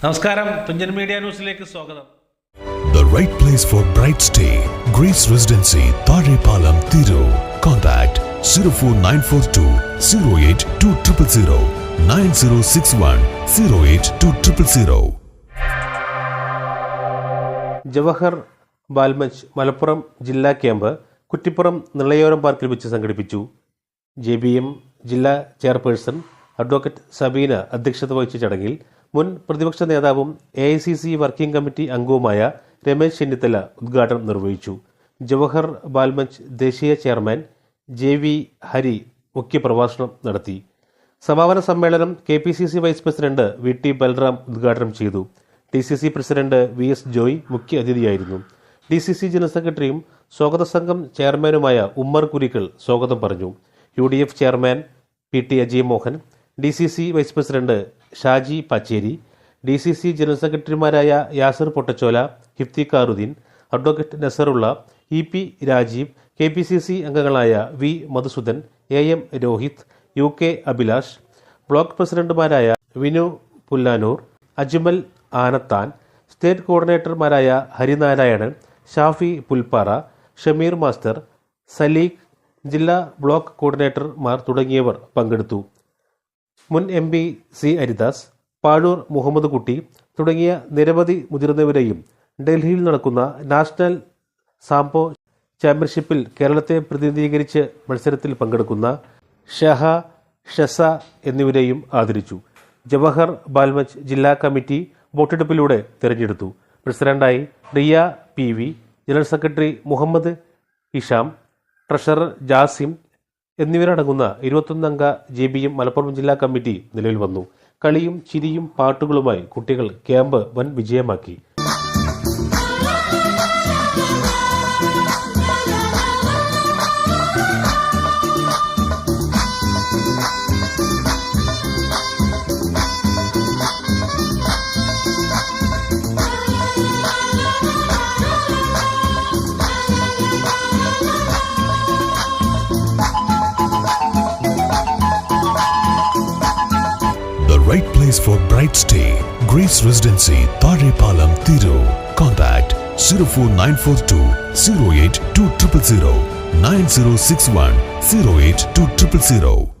നമസ്കാരം തുഞ്ചൻ മീഡിയ ന്യൂസിലേക്ക് സ്വാഗതം The right place for bright stay. Grace Residency, Palam Thiru. Contact 04942 08200 9061 08200. Jawahar Bal Manch Malappuram ജില്ലാ ക്യാമ്പ് കുറ്റിപ്പുറം നിളയോരം പാർക്കിൽ വെച്ച് സംഘടിപ്പിച്ചു ജെ ബി എം ജില്ലാ ചെയർപേഴ്സൺ അഡ്വക്കേറ്റ് സബീന അധ്യക്ഷത വഹിച്ച ചടങ്ങിൽ മുൻ പ്രതിപക്ഷ നേതാവും A I C C working committee അംഗവുമായ രമേശ് ചെന്നിത്തല ഉദ്ഘാടനം നിർവഹിച്ചു. ജവഹർ ബാൽമഞ്ച് ദേശീയ ചെയർമാൻ ജെ വി ഹരി മുഖ്യപ്രഭാഷണം നടത്തി. സമാപന സമ്മേളനം K P C C vice president V T Balram ഉദ്ഘാടനം ചെയ്തു. D C C president V S Joy മുഖ്യ അതിഥിയായിരുന്നു. ഡി സി സി ജനറൽ സെക്രട്ടറിയും സ്വാഗത സംഘം ചെയർമാനുമായ ഉമ്മർ കുരിക്കൽ സ്വാഗതം പറഞ്ഞു. U D F chairman P T Ajay Mohan D C C vice president Shaji Pacheri D C C general സെക്രട്ടറിമാരായ Yasar Pottachola Hifthi Karuddin advocate Nasarulla E P Rajeev K P C C അംഗങ്ങളായ V Madhusudan A M Rohit U K Abhilash block പ്രസിഡന്റുമാരായ Vinu Pullanur Ajmal Anathan state കോർഡിനേറ്റർമാരായ Harinarayanan Shafi Pulppara Shameer master Saleekh ജില്ലാ block കോർഡിനേറ്റർമാർ തുടങ്ങിയവർ പങ്കെടുത്തു. മുൻ M P C Aridas Pazhoor Muhammad Kutty തുടങ്ങിയ നിരവധി മുതിർന്നവരെയും ഡൽഹിയിൽ നടക്കുന്ന നാഷണൽ സാംപോ ചാമ്പ്യൻഷിപ്പിൽ കേരളത്തെ പ്രതിനിധീകരിച്ച് മത്സരത്തിൽ പങ്കെടുക്കുന്ന ഷഹ ഷസ എന്നിവരെയും ആദരിച്ചു. ജവഹർ ബാൽമച്ച് ജില്ലാ കമ്മിറ്റി വോട്ടെടുപ്പിലൂടെ തിരഞ്ഞെടുത്തു. പ്രസിഡന്റായി Riya P V general secretary Muhammad Isham treasurer Jasim എന്നിവരടങ്ങുന്ന ഇരുപത്തൊന്നംഗ ജെ ബി എം മലപ്പുറം ജില്ലാ കമ്മിറ്റി നിലവിൽ വന്നു. കളിയും ചിരിയും പാട്ടുകളുമായി കുട്ടികൾ ക്യാമ്പ് വൻ വിജയമാക്കി. Right place for bright stay. Grace Residency, Palam Thiru. Contact 04942 08200 9061 08200.